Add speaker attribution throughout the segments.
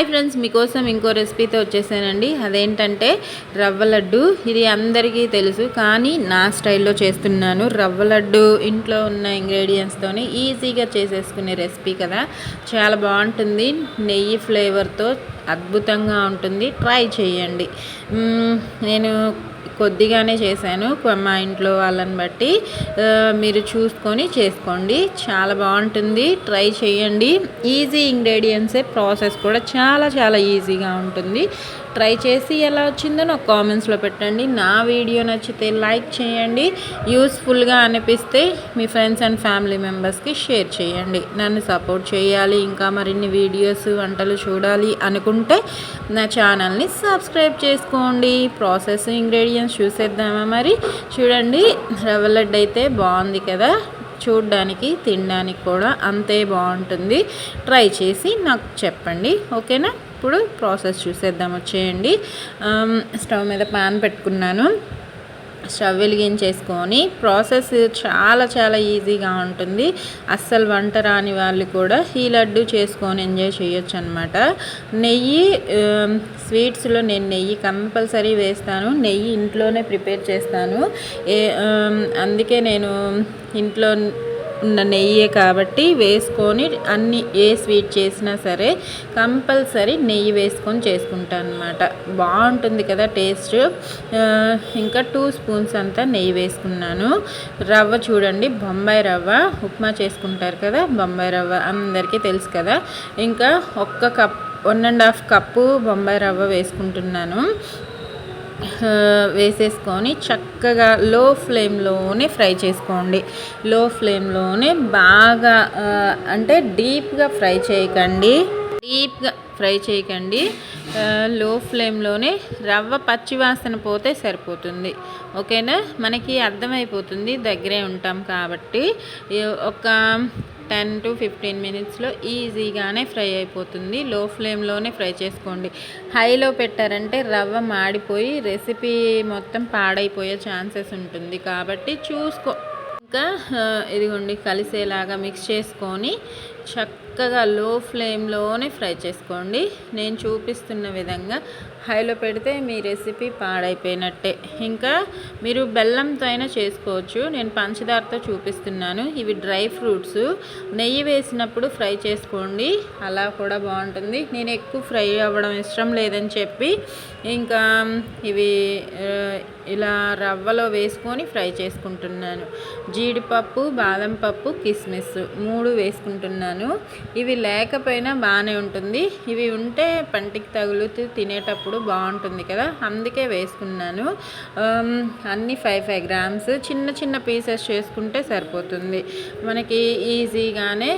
Speaker 1: Hi friends మీకోసం ఇంకో రెసిపీతో వచ్చేసానండి. అదేంటంటే రవ్వ లడ్డు. ఇది అందరికీ తెలుసు కానీ నా స్టైల్లో చేస్తున్నాను. రవ్వ లడ్డు ఇంట్లో ఉన్న ఇంగ్రీడియంట్స్తోని ఈజీగా చేసేసుకునే రెసిపీ కదా. చాలా బాగుంటుంది. నెయ్యి ఫ్లేవర్తో అద్భుతంగా ఉంటుంది. ట్రై చేయండి. నేను కొద్దిగానే చేశాను. మా ఇంట్లో వాళ్ళని బట్టి మీరు చూసుకొని చేసుకోండి. చాలా బాగుంటుంది. ట్రై చేయండి. ఈజీ ఇంగ్రీడియంట్సే ప్రాసెస్ కూడా చాలా చాలా ఈజీగా ఉంటుంది. ట్రై చేసి ఎలా వచ్చిందో నాకు కామెంట్స్లో పెట్టండి. నా వీడియో నచ్చితే లైక్ చేయండి. యూస్ఫుల్గా అనిపిస్తే మీ ఫ్రెండ్స్ అండ్ ఫ్యామిలీ మెంబర్స్కి షేర్ చేయండి. నన్ను సపోర్ట్ చేయాలి ఇంకా మరిన్ని వీడియోస్ వంటలు చూడాలి అనుకుంటే నా ఛానల్ని సబ్స్క్రైబ్ చేసుకోండి. ప్రాసెస్ ఇంగ్రీడియంట్స్ చూసేద్దామా మరి? చూడండి రవ్వ లడ్డు అయితే బాగుంది కదా. చూడ్డానికి తినడానికి కూడా అంతే బాగుంటుంది. ట్రై చేసి నాకు చెప్పండి. ఓకేనా? ఇప్పుడు ప్రాసెస్ చూసేద్దాం వచ్చేయండి. స్టవ్ మీద పాన్ పెట్టుకున్నాను. స్టవ్ వెలిగించేసుకొని ప్రాసెస్ చాలా చాలా ఈజీగా ఉంటుంది. అస్సలు వంట రాని వాళ్ళు కూడా ఈ లడ్డు చేసుకొని ఎంజాయ్ చేయొచ్చు అనమాట నెయ్యి స్వీట్స్లో నేను నెయ్యి కంపల్సరీ వేస్తాను. నెయ్యి ఇంట్లోనే ప్రిపేర్ చేస్తాను. ఏ అందుకే నేను ఇంట్లో ఉన్న నెయ్యే కాబట్టి వేసుకొని అన్ని ఏ స్వీట్ చేసినా సరే కంపల్సరీ నెయ్యి వేసుకొని చేసుకుంటాను అనమాట బాగుంటుంది కదా టేస్ట్. ఇంకా టూ స్పూన్స్ అంతా నెయ్యి వేసుకున్నాను. రవ్వ చూడండి బొంబాయి రవ్వ. ఉప్మా చేసుకుంటారు కదా బొంబాయి రవ్వ అందరికీ తెలుసు కదా. ఇంకా ఒక్క cup one and half cup Bombay రవ్వ వేసుకుంటున్నాను. వేసేసుకొని చక్కగా లో ఫ్లేమ్లోనే ఫ్రై చేసుకోండి. లో ఫ్లేమ్లోనే బాగా అంటే డీప్గా ఫ్రై చేయకండి. డీప్గా ఫ్రై చేయకండి. లో ఫ్లేమ్లోనే రవ్వ పచ్చి వాసన పోతే సరిపోతుంది. ఓకేనా? మనకి అర్థమైపోతుంది దగ్గరే ఉంటాం కాబట్టి. ఒక టెన్ టు ఫిఫ్టీన్ మినిట్స్లో ఈజీగానే ఫ్రై అయిపోతుంది. లో ఫ్లేమ్లోనే ఫ్రై చేసుకోండి. హైలో పెట్టారంటే రవ్వ మాడిపోయి రెసిపీ మొత్తం పాడైపోయే ఛాన్సెస్ ఉంటుంది. కాబట్టి చూసుకో. ఇంకా ఇదిగోండి కలిసేలాగా మిక్స్ చేసుకొని చక్కగా లో ఫ్లేమ్లోనే ఫ్రై చేసుకోండి. నేను చూపిస్తున్న విధంగా హైలో పెడితే మీ రెసిపీ పాడైపోయినట్టే. ఇంకా మీరు బెల్లంతో అయినా చేసుకోవచ్చు. నేను పంచదారతో చూపిస్తున్నాను. ఇవి డ్రై ఫ్రూట్స్. నెయ్యి వేసినప్పుడు ఫ్రై చేసుకోండి. అలా కూడా బాగుంటుంది. నేను ఎక్కువ ఫ్రై అవ్వడం ఇష్టం లేదని చెప్పి ఇంకా ఇవి ఇలా రవ్వలో వేసుకొని ఫ్రై చేసుకుంటున్నాను. జీడిపప్పు బాదం పప్పు కిస్మిస్ మూడు వేసుకుంటున్నాను. ఇవి లేకపోయినా బాగానే ఉంటుంది. ఇవి ఉంటే పంటికి తగులుతూ తినేటప్పుడు బాగుంటుంది కదా. అందుకే వేసుకున్నాను. అన్ని ఫైవ్ ఫైవ్ గ్రామ్స్ చిన్న చిన్న పీసెస్ చేసుకుంటే సరిపోతుంది. మనకి ఈజీగానే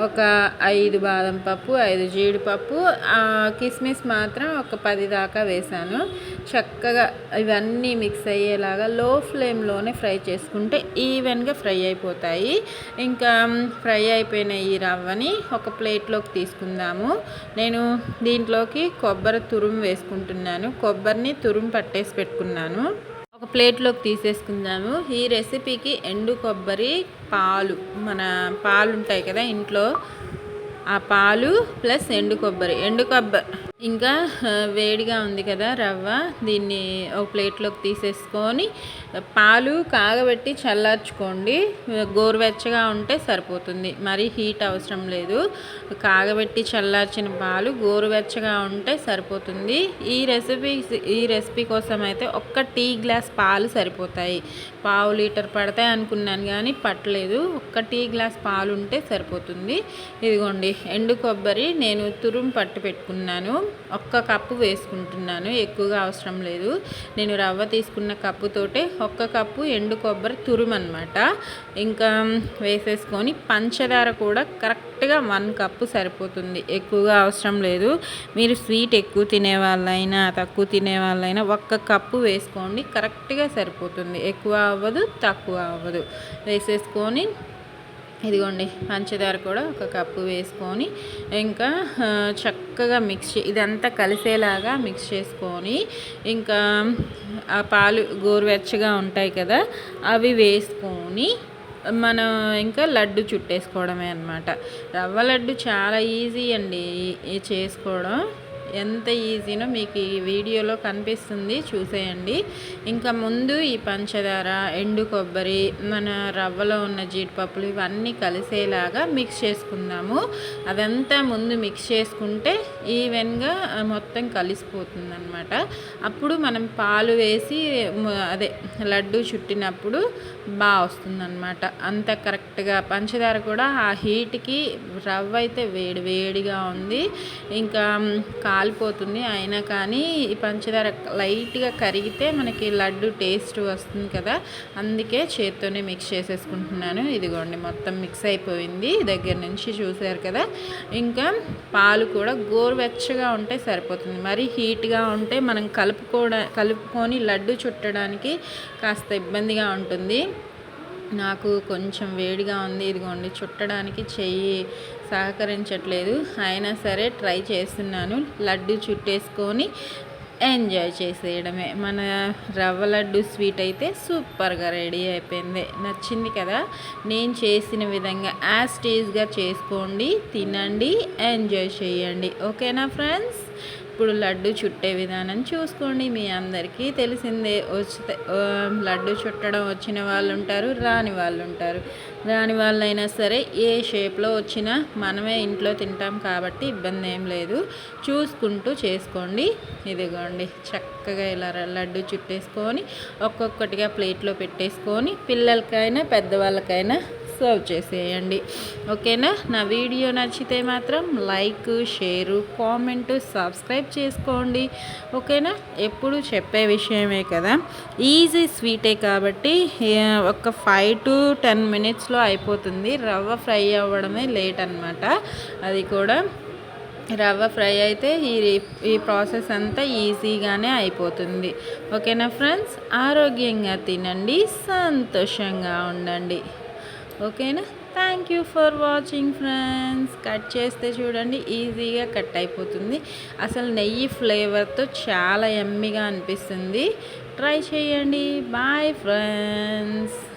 Speaker 1: ఒక ఐదు బాదం పప్పు ఐదు జీడిపప్పు ఆ, కిస్మిస్ మాత్రం ఒక పది దాకా వేసాను. చక్కగా ఇవన్నీ మిక్స్ అయ్యేలాగా లో ఫ్లేమ్లోనే ఫ్రై చేసుకుంటే ఈవెన్గా ఫ్రై అయిపోతాయి. ఇంకా ఫ్రై అయిపోయిన ఈ రవ్వని ఒక ప్లేట్లోకి తీసుకుందాము. నేను దీంట్లోకి కొబ్బరి తురుము వేసుకుంటున్నాను. కొబ్బరిని తురుము పట్టేసి పెట్టుకున్నాను. ఒక ప్లేట్లోకి తీసేసుకుందాము. ఈ రెసిపీకి ఎండు కొబ్బరి పాలు మన పాలు ఉంటాయి కదా ఇంట్లో. ఆ పాలు ప్లస్ ఎండు కొబ్బరి. ఎండు కొబ్బరి ఇంకా వేడిగా ఉంది కదా రవ్వ. దీన్ని ఒక ప్లేట్లోకి తీసేసుకొని పాలు కాగబెట్టి చల్లార్చుకోండి. గోరువెచ్చగా ఉంటే సరిపోతుంది. మరీ హీట్ అవసరం లేదు. కాగబెట్టి చల్లార్చిన పాలు గోరువెచ్చగా ఉంటే సరిపోతుంది. ఈ రెసిపీ ఈ రెసిపీ కోసం అయితే ఒక్క టీ గ్లాస్ పాలు సరిపోతాయి. పావు లీటర్ పడతాయి అనుకున్నాను కానీ పట్టలేదు. ఒక్క టీ గ్లాస్ పాలు ఉంటే సరిపోతుంది. ఇదిగోండి ఎండు కొబ్బరి నేను తురుము పట్టి పెట్టుకున్నాను. ఒక్క కప్పు వేసుకుంటున్నాను ఎక్కువగా అవసరం లేదు. నేను రవ్వ తీసుకున్న కప్పుతోటే ఒక్క కప్పు ఎండు కొబ్బరి తురుము అనమాట ఇంకా వేసేసుకొని పంచదార కూడా కరెక్ట్గా వన్ కప్పు సరిపోతుంది. ఎక్కువగా అవసరం లేదు. మీరు స్వీట్ ఎక్కువ తినే వాళ్ళైనా తక్కువ తినే వాళ్ళైనా ఒక్క కప్పు వేసుకోండి కరెక్ట్గా సరిపోతుంది. ఎక్కువ అవ్వదు తక్కువ అవ్వదు. వేసేసుకొని ఇదిగోండి పంచదార కూడా ఒక కప్పు వేసుకొని ఇంకా చక్కగా మిక్స్ ఇదంతా కలిసేలాగా మిక్స్ చేసుకొని ఇంకా ఆ పాలు గోరువెచ్చగా ఉంటాయి కదా అవి వేసుకొని మనం ఇంకా లడ్డు చుట్టేసుకోవడమే అనమాట రవ్వ లడ్డు చాలా ఈజీ అండి చేసుకోవడం. ఎంత ఈజీనో మీకు ఈ వీడియోలో కనిపిస్తుంది చూసేయండి. ఇంకా ముందు ఈ పంచదార ఎండు కొబ్బరి మన రవ్వలో ఉన్న జీడిపప్పులు ఇవన్నీ కలిసేలాగా మిక్స్ చేసుకుందాము. అదంతా ముందు మిక్స్ చేసుకుంటే ఈవెన్గా మొత్తం కలిసిపోతుంది అనమాట అప్పుడు మనం పాలు వేసి అదే లడ్డు చుట్టినప్పుడు బాగా వస్తుందన్నమాట. అంత కరెక్ట్గా పంచదార కూడా ఆ హీట్కి రవ్వ అయితే వేడి వేడిగా ఉంది. ఇంకా కాలిపోతుంది. అయినా కానీ ఈ పంచదార లైట్గా కరిగితే మనకి లడ్డు టేస్ట్ వస్తుంది కదా. అందుకే చేత్తోనే మిక్స్ చేసేసుకుంటున్నాను. ఇదిగోండి మొత్తం మిక్స్ అయిపోయింది. దగ్గర నుంచి చూసారు కదా. ఇంకా పాలు కూడా గోరువెచ్చగా ఉంటే సరిపోతుంది. మరి హీట్గా ఉంటే మనం కలుపుకోవడా కలుపుకొని లడ్డు చుట్టడానికి కాస్త ఇబ్బందిగా ఉంటుంది. నాకు కొంచెం వేడిగా ఉంది. ఇదిగోండి చుట్టడానికి చెయ్యి సహకరించట్లేదు. అయినా సరే ట్రై చేస్తున్నాను. లడ్డు చుట్టేసుకొని ఎంజాయ్ చేసేయడమే. మన రవ్వ లడ్డు స్వీట్ అయితే సూపర్గా రెడీ అయిపోయింది. నచ్చింది కదా? నేను చేసిన విధంగా యాజ్ టేజ్గా చేసుకోండి తినండి ఎంజాయ్ చేయండి. ఓకేనా ఫ్రెండ్స్ ఇప్పుడు లడ్డు చుట్టే విధానం చూసుకోండి. మీ అందరికీ తెలిసిందే వచ్చితే లడ్డు చుట్టడం వచ్చిన వాళ్ళు ఉంటారు రాని వాళ్ళు ఉంటారు రాని వాళ్ళైనా సరే ఏ షేప్లో వచ్చినా మనమే ఇంట్లో తింటాం కాబట్టి ఇబ్బంది ఏం లేదు. చూసుకుంటూ చేసుకోండి. ఇదిగోండి చక్కగా ఇలా లడ్డు చుట్టేసుకొని ఒక్కొక్కటిగా ప్లేట్లో పెట్టేసుకొని పిల్లలకైనా పెద్దవాళ్ళకైనా సర్వ్ చేసేయండి. ఓకేనా? నా వీడియో నచ్చితే మాత్రం లైక్ షేరు కామెంట్ సబ్స్క్రైబ్ చేసుకోండి. ఓకేనా? ఎప్పుడు చెప్పే విషయమే కదా. ఈజీ స్వీటే కాబట్టి ఒక ఫైవ్ టు టెన్ మినిట్స్లో అయిపోతుంది. రవ్వ ఫ్రై అవ్వడమే లేట్ అనమాట అది కూడా రవ్వ ఫ్రై అయితే ఈ ఈ ప్రాసెస్ అంతా ఈజీగానే అయిపోతుంది. ఓకేనా ఫ్రెండ్స్? ఆరోగ్యంగా తినండి సంతోషంగా ఉండండి. ఓకేనా? Thank you for watching friends cut చేస్తే చూడండి ఈజీగా కట్ అయిపోతుంది. అసలు నెయ్యి ఫ్లేవర్తో చాలా ఎమ్మిగా అనిపిస్తుంది. ట్రై చేయండి. Bye friends